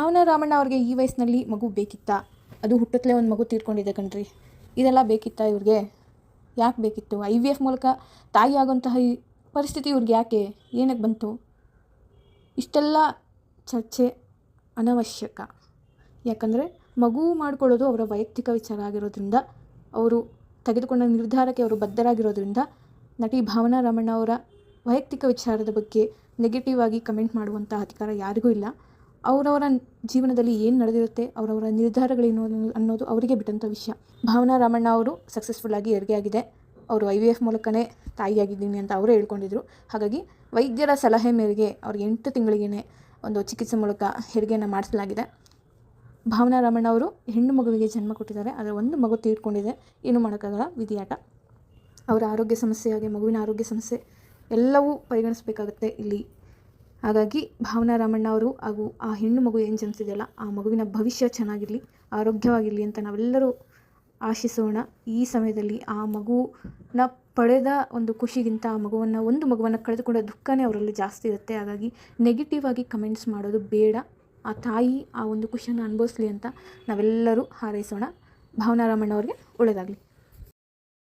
ಭಾವನಾ ರಾಮಣ್ಣ ಅವ್ರಿಗೆ ಈ ವಯಸ್ಸಿನಲ್ಲಿ ಮಗು ಬೇಕಿತ್ತಾ? ಅದು ಹುಟ್ಟುತ್ತಲೇ ಒಂದು ಮಗು ತೀರ್ಕೊಂಡಿದೆ ಕಣ್ರಿ. ಇದೆಲ್ಲ ಬೇಕಿತ್ತಾ ಇವ್ರಿಗೆ? ಯಾಕೆ ಬೇಕಿತ್ತು? ಐ ವಿ ಎಫ್ ಮೂಲಕ ತಾಯಿ ಆಗುವಂತಹ ಈ ಪರಿಸ್ಥಿತಿ ಇವ್ರಿಗೆ ಯಾಕೆ? ಏನಕ್ಕೆ ಬಂತು? ಇಷ್ಟೆಲ್ಲ ಚರ್ಚೆ ಅನವಶ್ಯಕ. ಯಾಕಂದರೆ ಮಗು ಮಾಡ್ಕೊಳ್ಳೋದು ಅವರ ವೈಯಕ್ತಿಕ ವಿಚಾರ ಆಗಿರೋದ್ರಿಂದ, ಅವರು ತೆಗೆದುಕೊಂಡ ನಿರ್ಧಾರಕ್ಕೆ ಅವರು ಬದ್ಧರಾಗಿರೋದ್ರಿಂದ ನಟಿ ಭಾವನಾ ರಾಮಣ್ಣ ಅವರ ವೈಯಕ್ತಿಕ ವಿಚಾರದ ಬಗ್ಗೆ ನೆಗೆಟಿವ್ ಆಗಿ ಕಮೆಂಟ್ ಮಾಡುವಂಥ ಅಧಿಕಾರ ಯಾರಿಗೂ ಇಲ್ಲ. ಅವರವರ ಜೀವನದಲ್ಲಿ ಏನು ನಡೆದಿರುತ್ತೆ, ಅವರವರ ನಿರ್ಧಾರಗಳೇನು ಅನ್ನೋ- ಅನ್ನೋದು ಅವರಿಗೆ ಬಿಟ್ಟಂಥ ವಿಷಯ. ಭಾವನಾ ರಾಮಣ್ಣ ಅವರು ಸಕ್ಸಸ್ಫುಲ್ಲಾಗಿ ಹೆರಿಗೆ ಆಗಿದೆ. ಅವರು ಐ ವಿ ಎಫ್ ಮೂಲಕನೇ ತಾಯಿಯಾಗಿದ್ದೀನಿ ಅಂತ ಅವರೇ ಹೇಳ್ಕೊಂಡಿದ್ರು. ಹಾಗಾಗಿ ವೈದ್ಯರ ಸಲಹೆ ಮೇರೆಗೆ ಅವ್ರಿಗೆ ಎಂಟು ತಿಂಗಳಿಗೇ ಒಂದು ಚಿಕಿತ್ಸೆ ಮೂಲಕ ಹೆರಿಗೆಯನ್ನು ಮಾಡಿಸಲಾಗಿದೆ. ಭಾವನಾ ರಾಮಣ್ಣ ಅವರು ಹೆಣ್ಣು ಮಗುವಿಗೆ ಜನ್ಮ ಕೊಟ್ಟಿದ್ದಾರೆ. ಆದರೆ ಒಂದು ಮಗು ತೀರ್ಕೊಂಡಿದೆ. ಏನು ಮಾಡೋಕ್ಕಾಗಲ್ಲ, ವಿಧಿಯಾಟ. ಅವರ ಆರೋಗ್ಯ ಸಮಸ್ಯೆ ಹಾಗೆ ಮಗುವಿನ ಆರೋಗ್ಯ ಸಮಸ್ಯೆ ಎಲ್ಲವೂ ಪರಿಗಣಿಸಬೇಕಾಗುತ್ತೆ ಇಲ್ಲಿ. ಹಾಗಾಗಿ ಭಾವನಾ ರಾಮಣ್ಣ ಅವರು ಹಾಗೂ ಆ ಹೆಣ್ಣು ಮಗು ಏನು ಜನಿಸಿದೆಯಲ್ಲ, ಆ ಮಗುವಿನ ಭವಿಷ್ಯ ಚೆನ್ನಾಗಿರಲಿ, ಆರೋಗ್ಯವಾಗಿರಲಿ ಅಂತ ನಾವೆಲ್ಲರೂ ಆಶಿಸೋಣ. ಈ ಸಮಯದಲ್ಲಿ ಆ ಮಗುನ ಪಡೆದ ಒಂದು ಖುಷಿಗಿಂತ ಆ ಮಗುವನ್ನು, ಒಂದು ಮಗುವನ್ನು ಕಳೆದುಕೊಂಡ ದುಃಖನೇ ಅವರಲ್ಲಿ ಜಾಸ್ತಿ ಇರುತ್ತೆ. ಹಾಗಾಗಿ ನೆಗೆಟಿವ್ ಆಗಿ ಕಮೆಂಟ್ಸ್ ಮಾಡೋದು ಬೇಡ. ಆ ತಾಯಿ ಆ ಒಂದು ಖುಷಿಯನ್ನು ಅನುಭವಿಸ್ಲಿ ಅಂತ ನಾವೆಲ್ಲರೂ ಹಾರೈಸೋಣ. ಭಾವನಾ ರಾಮಣ್ಣ ಅವರಿಗೆ ಒಳ್ಳೆಯದಾಗಲಿ